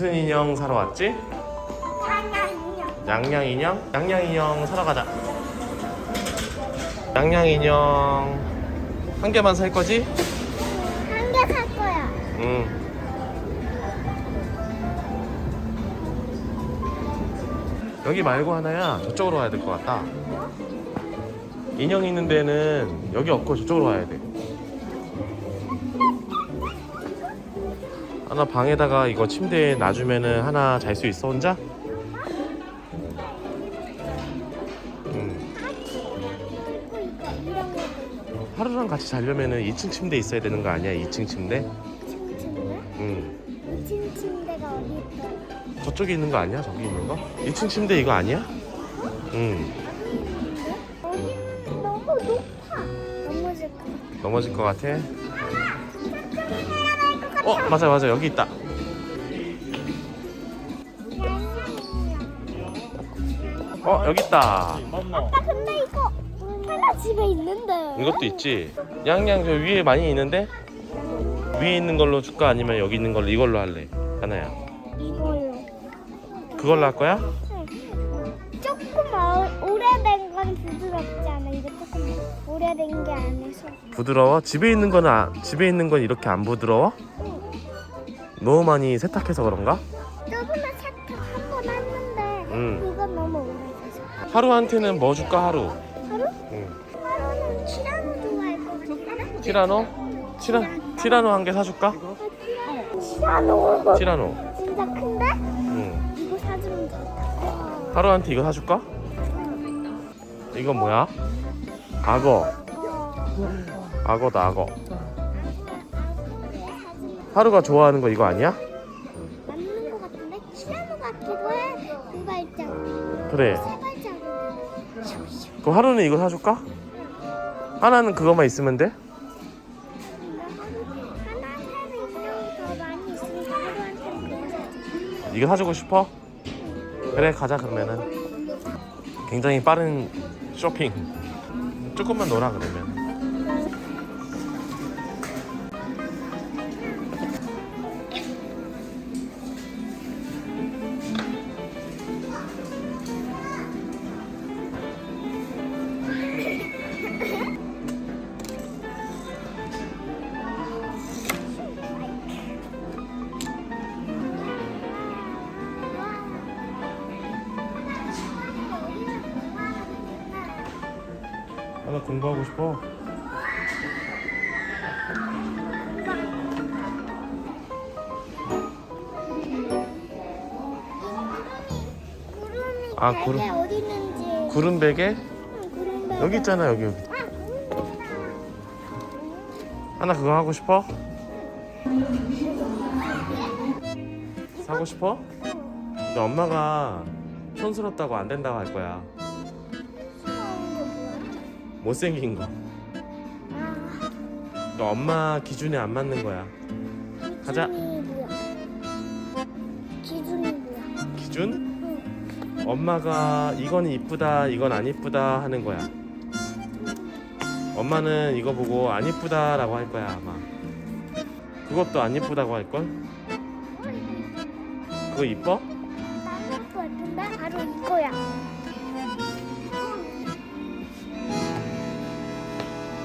무슨 인형 사러 왔지? 하나요. 양양 인형? 양양 인형 사러 가자. 양양 인형 한 개만 살 거지? 한 개 살 거야. 응. 여기 말고 하나야 저쪽으로 가야 될 것 같다. 인형 있는 데는 여기 없고 저쪽으로 가야 돼. 하나 방에다가 이거 침대에 놔주면은 하나 잘 수 있어 혼자? 응. 거 하루랑 같이 자려면은 2층 침대 있어야 되는 거 아니야? 2층 침대? 응. 2층 침대가 어디 있어? 저쪽에 있는 거 아니야? 저기 있는 거? 2층 침대 이거 아니야? 응. 어디 너무 높아. 넘어질 것 같아. 넘어질 것 같아? 어 맞아 맞아 여기 있다. 어 여기 있다. 아빠 근데 이거 하나 집에 있는데. 이것도 있지. 양양 저 위에 많이 있는데 위에 있는 걸로 줄까 아니면 여기 있는 걸로 이걸로 할래? 하나야. 이걸로. 그걸로 할 거야? 조금 어, 오래된 건 부드럽지 않아. 이거 조금 오래된 게 아니서. 부드러워? 집에 있는 거는 아- 집에 있는 건 이렇게 안 부드러워? 너무 많이 세탁해서 그런가? 저번에 세탁 한번 했는데 응. 그건 너무 오래돼서. 하루한테는 뭐 줄까 하루? 하루? 응. 하루는 티라노 좋아할 것 같은데? 티라노? 티라 티라노 한 개 사줄까? 티라노. 티라노. 진짜 큰데? 응. 이거 사주면 좋다. 하루한테 이거 사줄까? 이건 뭐야? 악어. 악어다 악어. 하루가 좋아하는 거 이거 아니야? 맞는 것 같은데? 티라노 같기도 해. 두 발자국. 그래. 세 발자국. 그럼 하루는 이거 사줄까? 하나는 그것만 있으면 돼? 이거 사주고 싶어? 그래 가자 그러면은. 굉장히 빠른 쇼핑. 조금만 놀아 그러면. 하나 공부하고 싶어? 아, 베개 구름. 어디 있는지. 구름 베개? 응, 구름 베개. 여기 있잖아 여기 여기. 아, 구름 베개. 하나 그거 하고 싶어? 사고 싶어? 근데 엄마가 촌스럽다고 안 된다고 할 거야. 못생긴 거. 아, 너 엄마 기준에 안 맞는 거야. 기준이 뭐야? 기준이 뭐야? 기준? 응. 엄마가 이건 이쁘다, 이건 안 이쁘다 하는 거야. 엄마는 이거 보고 안 이쁘다라고 할 거야 아마. 그것도 안 이쁘다고 할 걸? 그거 이뻐? 나는 것 같은데 바로 이거야.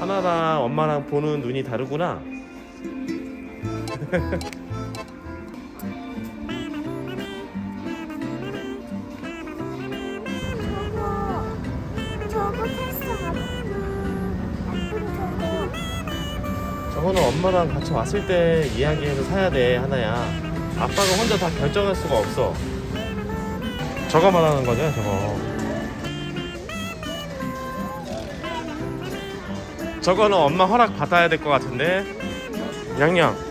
하나랑 엄마랑 보는 눈이 다르구나. 저거는 엄마랑 같이 왔을 때 이야기해서 사야 돼 하나야. 아빠가 혼자 다 결정할 수가 없어. 저거 말하는 거죠, 저거. 저거는 엄마 허락 받아야 될 것 같은데. 양양.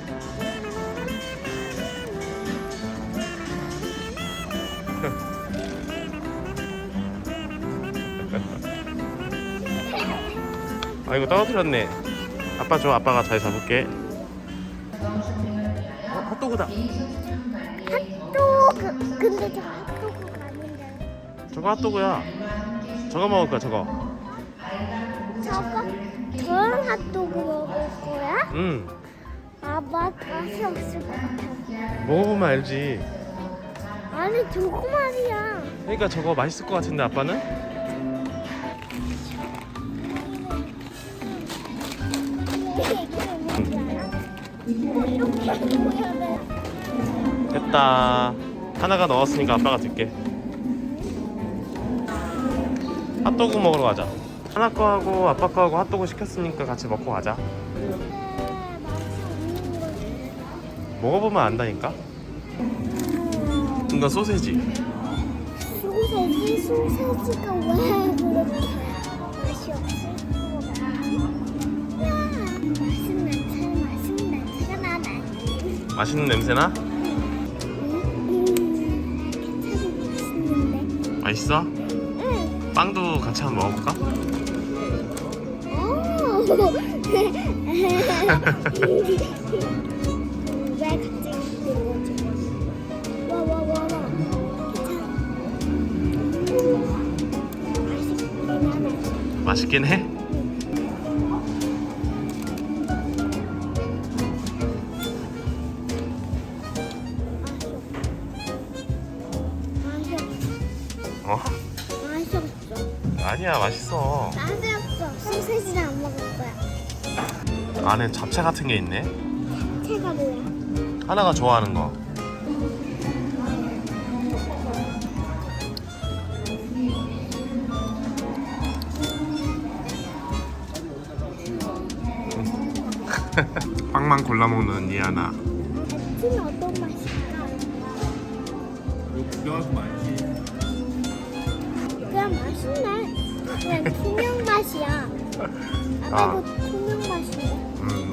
아이고 떨어뜨렸네. 아빠 줘, 아빠가 잘 잡을게. 어, 핫도그다. 핫도그 근데 저 핫도그가 아닌데. 저거 핫도그야. 저거 먹을 거야, 저거. 저거 저런 핫도그 먹을 거야? 응. 아마 맛이 없을 것 같아. 먹어보면 알지. 안에 두고 말이야. 그러니까 저거 맛있을 것 같은데 아빠는? 됐다. 하나가 넣었으니까 아빠가 들게. 핫도그 먹으러 가자. 하나 거 하고 아빠 거 하고 핫도그 시켰으니까 같이 먹고 가자. 먹어보면 안다니까. 이거 소세지. 소세지 소세지가 왜 그렇게 맛이 없을까? 야, 맛있는 냄새, 맛있는 냄새가 나네. 맛있는 냄새나? 음, 괜찮이 맛있는데. 맛있어? 응. 빵도 같이 한번 먹어볼까? 오. 왜 갑자기 그런 거지? 와, 와, 와, 와. 괜찮아. 맛있긴 해. 어? 맛이 없어. 아니야 맛있어. 맛이 없어. 안에 잡채 같은 게 있네. 채가 뭐야? 하나가 좋아하는 거. 빵만 골라 먹는 니아나. 채는 어떤 맛일까? 그냥 맛있네. 그냥 투명 맛이야. 아. 음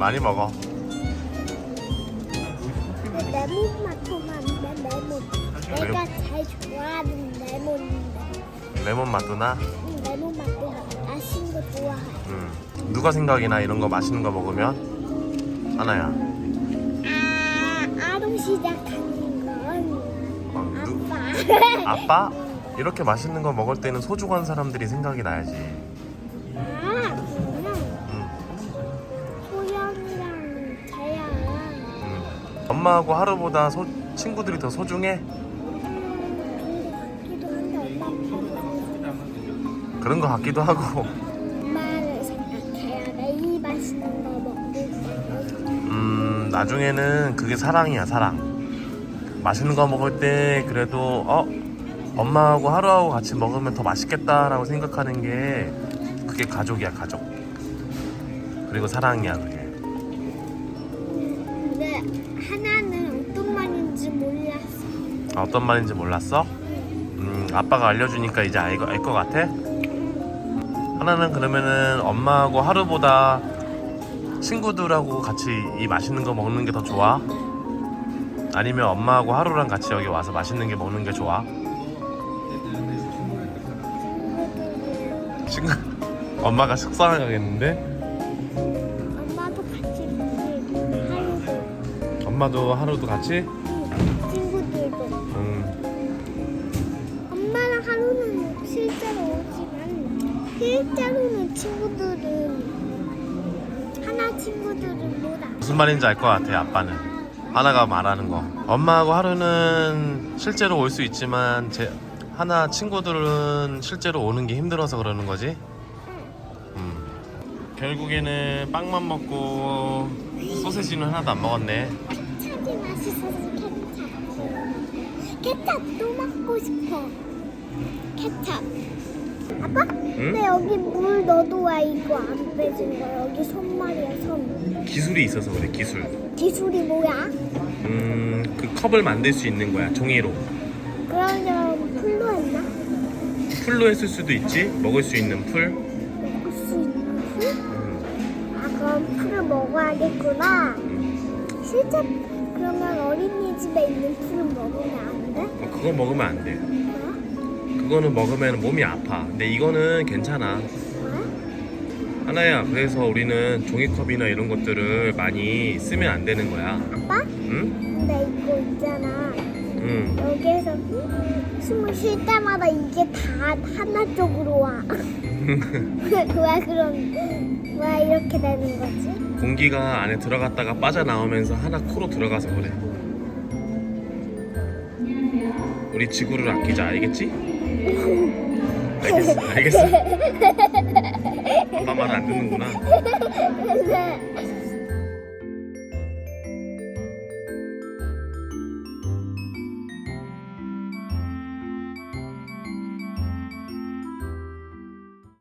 많이 먹어. 그 레몬. 내가 제일 좋아하는 레몬인데. 레몬 맛도 나. 응, 레몬 맛도 맛있는 거 좋아해. 음 누가 생각이나 이런 거 맛있는 거 먹으면 하나야. 아, 아로 시작하는 건 어, 누, 아빠. 아빠? 이렇게 맛있는 거 먹을 때는 소중한 사람들이 생각이 나야지. 엄마하고 하루보다 소, 친구들이 더 소중해? 음, 그런 거 같기도 하고. 엄마를 생각해야 돼. 이 맛있는 거 먹고 있어. 음, 나중에는 그게 사랑이야, 사랑. 맛있는 거 먹을 때 그래도 어 엄마하고 하루하고 같이 먹으면 더 맛있겠다라고 생각하는 게 그게 가족이야, 가족. 그리고 사랑이야, 그게. 아, 어떤 말인지 몰랐어? 음, 아빠가 알려주니까 이제 알 것 같아? 하나는 그러면은 엄마하고 하루보다 친구들하고 같이 이 맛있는 거 먹는 게 더 좋아? 아니면 엄마하고 하루랑 같이 여기 와서 맛있는 게 먹는 게 좋아? 친구 엄마가 속상하겠는데? 엄마도 같이. 하루도. 엄마도 하루도 같이? 실제로는 친구들은 하나 친구들은 못 와. 무슨 말인지 알 것 같아 아빠는 하나가 말하는 거 엄마하고 하루는 실제로 올 수 있지만 제 하나 친구들은 실제로 오는 게 힘들어서 그러는 거지 음. 결국에는 빵만 먹고 소세지는 하나도 안 먹었네 케찹이 맛있어서 케찹. 케찹도 먹고 싶어. 케찹. 아빠? 응? 근데 여기 물 넣어도 와 이거 안 빼진 거야. 여기 손말이야 손. 기술이 있어서 그래 기술 기술이 뭐야? 음 그 컵을 만들 수 있는 거야 종이로 그러면 풀로 했나? 풀로 했을 수도 있지 먹을 수 있는 풀 먹을 수 있는 풀? 음, 아 그럼 풀을 먹어야겠구나. 음. 실제 그러면 어린이집에 있는 풀은 먹으면 안 돼? 어, 그거 먹으면 안돼 왜? 그거는 먹으면 몸이 아파 근데 이거는 괜찮아 왜? 하나야 그래서 우리는 종이컵이나 이런 것들을 많이 쓰면 안 되는 거야 아빠? 응? 근데 이거 있잖아. 응 여기에서 숨을 쉴 때마다 이게 다 하나 쪽으로 와. 왜 그런 왜 이렇게 되는 거지? 공기가 안에 들어갔다가 빠져나오면서 하나 코로 들어가서 그래 우리 지구를 아끼자 알겠지? 알겠어 알겠어 아빠 말을 안 듣는구나 네.